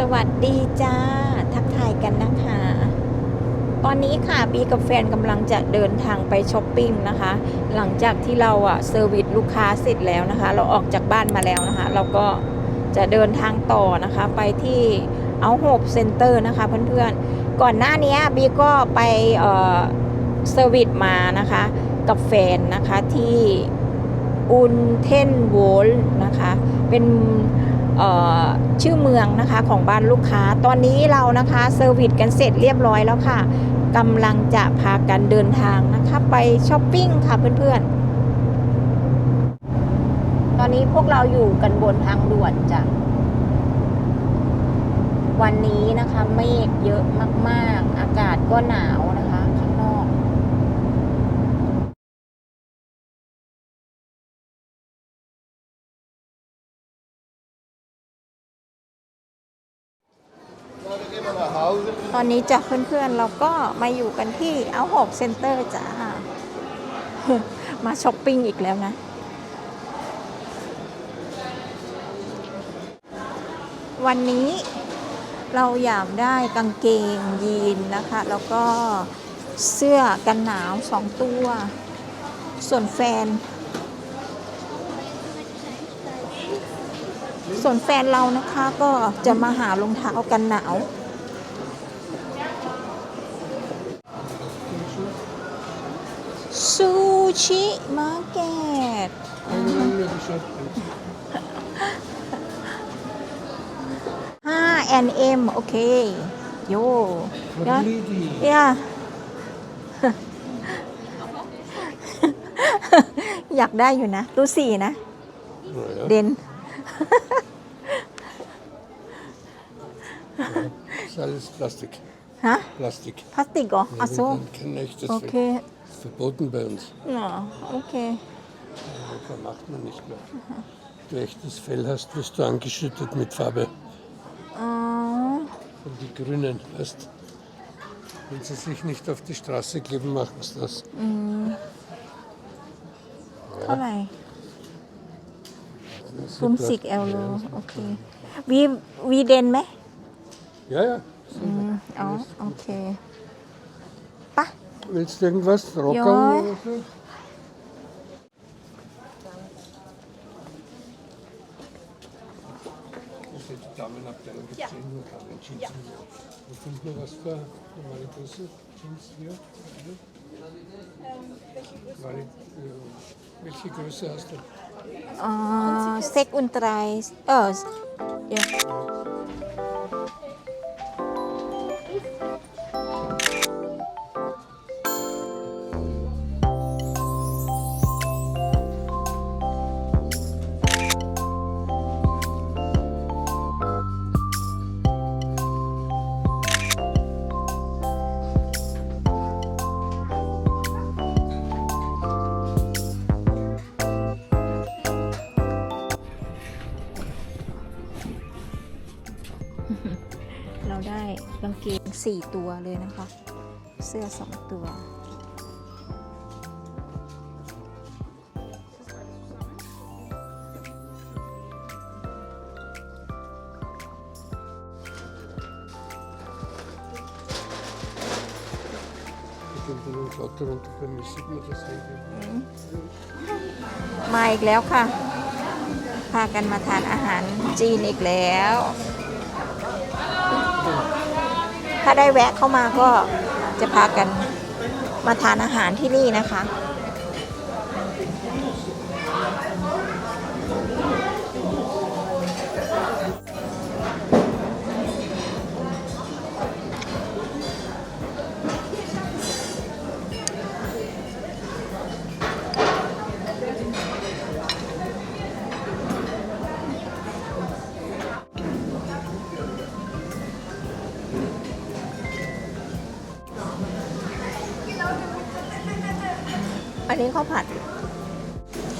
สวัสดีจ้า ทักทายกันนะคะ ตอนนี้ค่ะบีกับแฟนกำลังจะเดินทางไปช้อปปิ้งนะคะ หลังจากที่เราอะเซอร์วิสลูกค้าเสร็จแล้วนะคะ เราออกจากบ้านมาแล้วนะคะ เราก็จะเดินทางต่อนะคะไปที่เอาโฮปเซ็นเตอร์นะคะเพื่อนๆ ก่อนหน้านี้บีก็ไปเออเซอร์วิสมานะคะกับแฟนนะคะที่อุนเทนโวลนะคะ เป็น ชื่อเมืองนะคะของบ้านลูกค้า ตอนนี้เรานะคะเซอร์วิสกันเสร็จเรียบร้อยแล้วค่ะกำลังจะพากันเดินทางนะคะไปช้อปปิ้งค่ะเพื่อนๆ ตอนนี้พวกเราอยู่กันบนทางด่วนจ้ะวันนี้นะคะเมฆเยอะมากๆ อากาศก็หนาว ตอนนี้จ้ะเพื่อนๆเราก็มาอยู่กันที่เอาหกเซ็นเตอร์จ้ามาช้อปปิ้งอีกแล้วนะ วันนี้เราอยากได้กางเกงยีนนะคะ แล้วก็เสื้อกันหนาวสองตัว ส่วนแฟน ส่วนแฟนเรานะคะก็จะมาหารองเท้ากันหนาว ซู ชิมาร์เก็ต 5 and M โอเคโย Wat Ja. liet die? เย่าอยากได้อยู่นะ ตู้สี่นะ Nou ja, เด่น ist alles Plastik. ฮะ Plastik. พลาส ติกเหรออะ Wir โซ wollen kein echtes โอ Ver- เค ist verboten bei uns. เหรอโอเค Das macht man nicht mehr. Wenn du echtes Fell hast, wirst du angeschüttet mit Farbe. อ๋อ Von die Grünen, weißt Wenn sie sich nicht auf die Straße kleben, machen sie das. เท่าไหร่ Das ฟุม ist สิก Plastik. เอลโลโอเควีวีเดนไหม Ja, ja. อืมอ๋อโอเคปะ Willst du irgendwas trocken? Ja. Damenabteilung gibt es ja. Eh nur Damen Jeans. Ja. Wo findet man was für normale Größe? Jeans hier? Normale, äh, welche Größe hast du? Uh, 36. Oh, ja. เกงสี่ตัวเลยนะคะ เสื้อสองตัว Ich bin dann im Klotter runter, bei mir sieht man das Handy. มาอีกแล้วค่ะ พากันมาทานอาหารจีนอีกแล้ว ถ้าได้แวะเข้ามาก็จะพากันมาทานอาหารที่นี่นะคะ อันนี้ข้าวผัด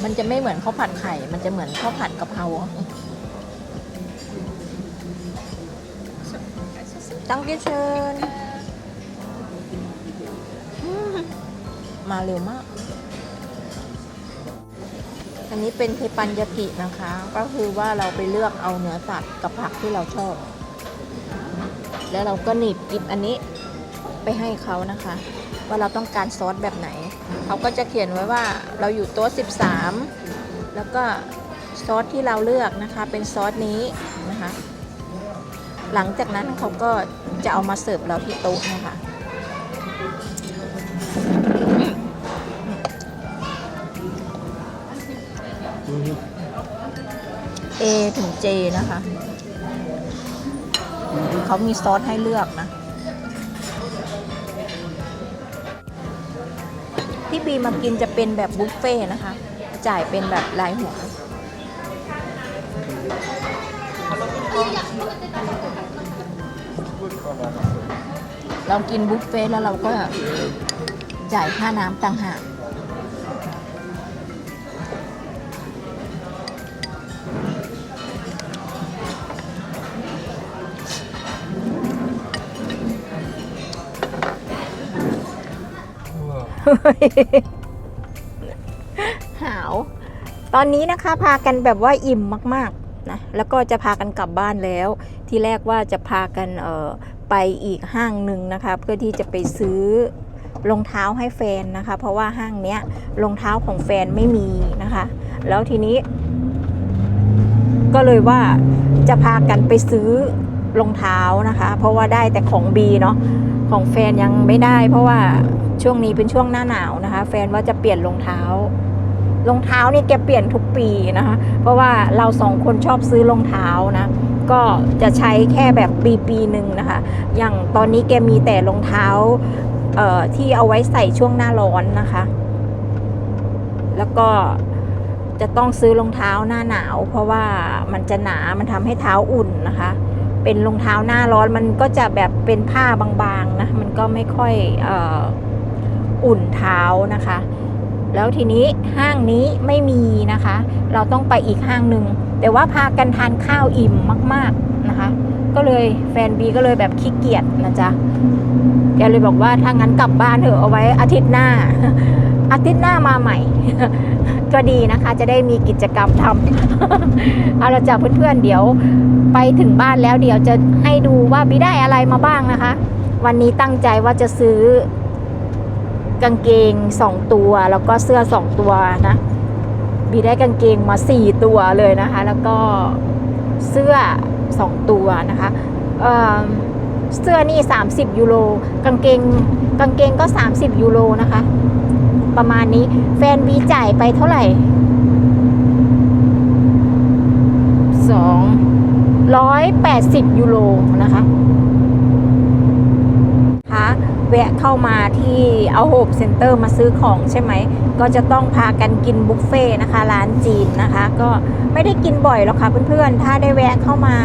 มันจะไม่เหมือนข้าวผัดไข่ มันจะเหมือนข้าวผัดกะเพราตั้งกิเชิญอืมมาเร็วมาก อันนี้เป็นเทปันยากินะคะ ก็คือว่าเราไปเลือกเอาเนื้อสัตว์กับผักที่เราชอบ แล้วเราก็หนีบกิบอันนี้ไปให้เขานะคะ ว่าเราต้องการซอสแบบไหน เขาก็จะเขียนไว้ว่าเราอยู่โต๊ะ 13 แล้วก็ซอสที่เราเลือกนะคะ เป็นซอสนี้นะคะ หลังจากนั้นเขาก็จะเอามาเสิร์ฟเราที่โต๊ะนะคะ A ถึง J นะคะ เขามีซอสให้เลือกนะ บีมากินจะเป็นแบบบุฟเฟ่ต์นะคะ จ่ายเป็นแบบรายหัวเรากินบุฟเฟ่ต์แล้วเราก็จ่ายค่าน้ำต่างหาก หาว ตอนนี้นะคะพากันแบบว่าอิ่มมากๆนะแล้วก็จะพากันกลับบ้านแล้ว ที่แรกว่าจะพากันเอ่อไปอีกห้างหนึ่งนะคะ เพื่อที่จะไปซื้อรองเท้าให้แฟนนะคะ เพราะว่าห้างเนี้ยรองเท้าของแฟนไม่มีนะคะ แล้วทีนี้ ก็เลยว่าจะพากันไปซื้อรองเท้านะคะ เพราะว่าได้แต่ของบีเนาะ ของแฟนยังไม่ได้ เพราะว่าช่วงนี้เป็นช่วงหน้าหนาวนะคะ แฟนว่าจะเปลี่ยนรองเท้ารองเท้านี่แกเปลี่ยนทุกปีนะคะ เพราะว่าเราสองคนชอบซื้อรองเท้านะ ก็จะใช้แค่แบบปีปีหนึ่งนะคะ อย่างตอนนี้แกมีแต่รองเท้าเอ่อที่เอาไว้ใส่ช่วงหน้าร้อนนะคะ แล้วก็จะต้องซื้อรองเท้าหน้าหนาว เพราะว่ามันจะหนา มันทำให้เท้าอุ่นนะคะ เป็นรองเท้าหน้าร้อนมันก็จะแบบเป็นผ้าบางๆนะมันก็ไม่ค่อยอ่ออุ่นเท้านะคะ แล้วทีนี้ห้างนี้ไม่มีนะคะ เราต้องไปอีกห้างหนึ่งแต่ว่าพากันทานข้าวอิ่มมาก ๆนะคะ ก็เลยแฟนบีก็เลยแบบขี้เกียจนะจ๊ะแกเลยบอกว่าถ้างั้นกลับบ้านเถอะเอาไว้อาทิตย์หน้า อาทิตย์หน้ามาใหม่ ก็ดีนะคะ จะได้มีกิจกรรมทำเอาละจ้ะเพื่อนๆเดี๋ยวไปถึงบ้านแล้วเดี๋ยวจะให้ดูว่าบีได้อะไรมาบ้างนะคะ วันนี้ตั้งใจว่าจะซื้อกางเกงสองตัวแล้วก็เสื้อสองตัวนะบีได้กางเกงมาสี่ตัวเลยนะคะ แล้วก็เสื้อสองตัวนะคะเเสื้อนี่ 30 ยูโรกางเกงกางเกงก็ 30 ยูโรนะคะ ประมาณนี้ แฟนบีจ่ายไปเท่าไหร่สองร้อยแปดสิบยูโรนะคะคะแวะเข้ามาที่เอาโฮปเซ็นเตอร์มาซื้อของใช่ไหม ก็จะต้องพากันกินบุฟเฟ่ต์นะคะ ร้านจีนนะคะ ก็ไม่ได้กินบ่อยหรอกค่ะเพื่อนๆ ถ้าได้แวะเข้ามา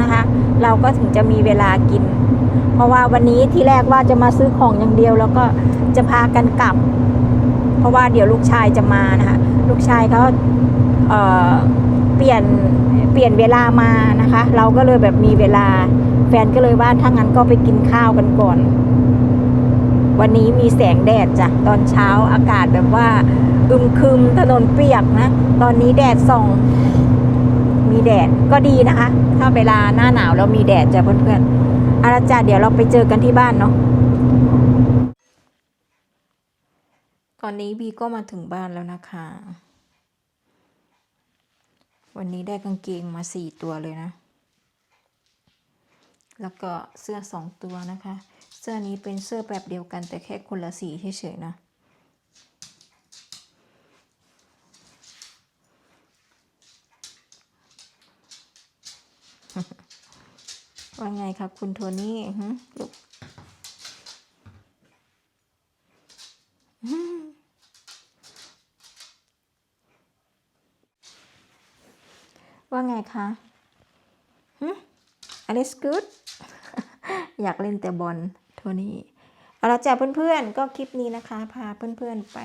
นะคะ เราก็ถึงจะมีเวลากิน เพราะว่าวันนี้ที่แรกว่าจะมาซื้อของอย่างเดียว แล้วก็จะพากันกลับ เพราะว่าเดี๋ยวลูกชายจะมานะคะ ลูกชายเขาเเปลี่ยนเปลี่ยนเวลามานะคะ เราก็เลยแบบมีเวลา แฟนก็เลยว่าถ้างั้นก็ไปกินข้าวกันก่อน วันนี้มีแสงแดดจ้ะตอนเช้าอากาศแบบว่าอึมครึมถนนเปียกนะ ตอนนี้แดดส่อง มีแดดก็ดีนะคะ ถ้าเวลาหน้าหนาวแล้วมีแดดจ้ะเพื่อนๆอาละจ้ะเดี๋ยวเราไปเจอกันที่บ้านเนาะ ตอนนี้บีก็มาถึงบ้านแล้วนะคะ วันนี้ได้กางเกงมาสี่ตัวเลยนะ แล้วก็เสื้อสองตัวนะคะ เสื้อนี้เป็นเสื้อแบบเดียวกันแต่แค่คนละสีเฉยๆนะว่าไงครับคุณโทนี่ลูก ว่าไงคะฮึอลิสกูดอยากเล่นแต่บอลโทนี่เอาละจ้ะเพื่อนๆ ก็คลิปนี้นะคะ พาเพื่อนๆไป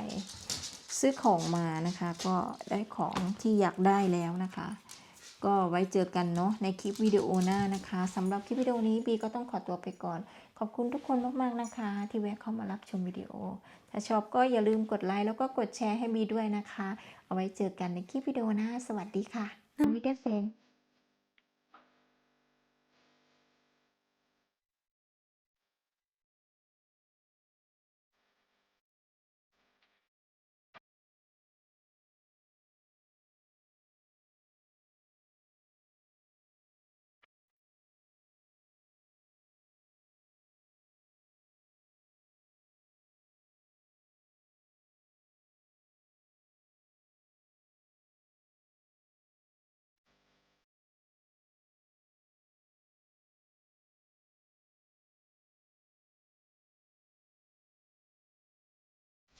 ซื้อของมานะคะ ก็ได้ของที่อยากได้แล้วนะคะ ก็ไว้เจอกันเนาะในคลิปวิดีโอหน้านะคะสำหรับคลิปวิดีโอนี้บีก็ต้องขอตัวไปก่อน ขอบคุณทุกคนมากๆนะคะ ที่แวะเข้ามารับชมวิดีโอ ถ้าชอบก็อย่าลืมกดไลค์แล้วก็กดแชร์ให้บีด้วยนะคะ เอาไว้เจอกันในคลิปวิดีโอหน้า สวัสดีค่ะ วิดีโอเฟง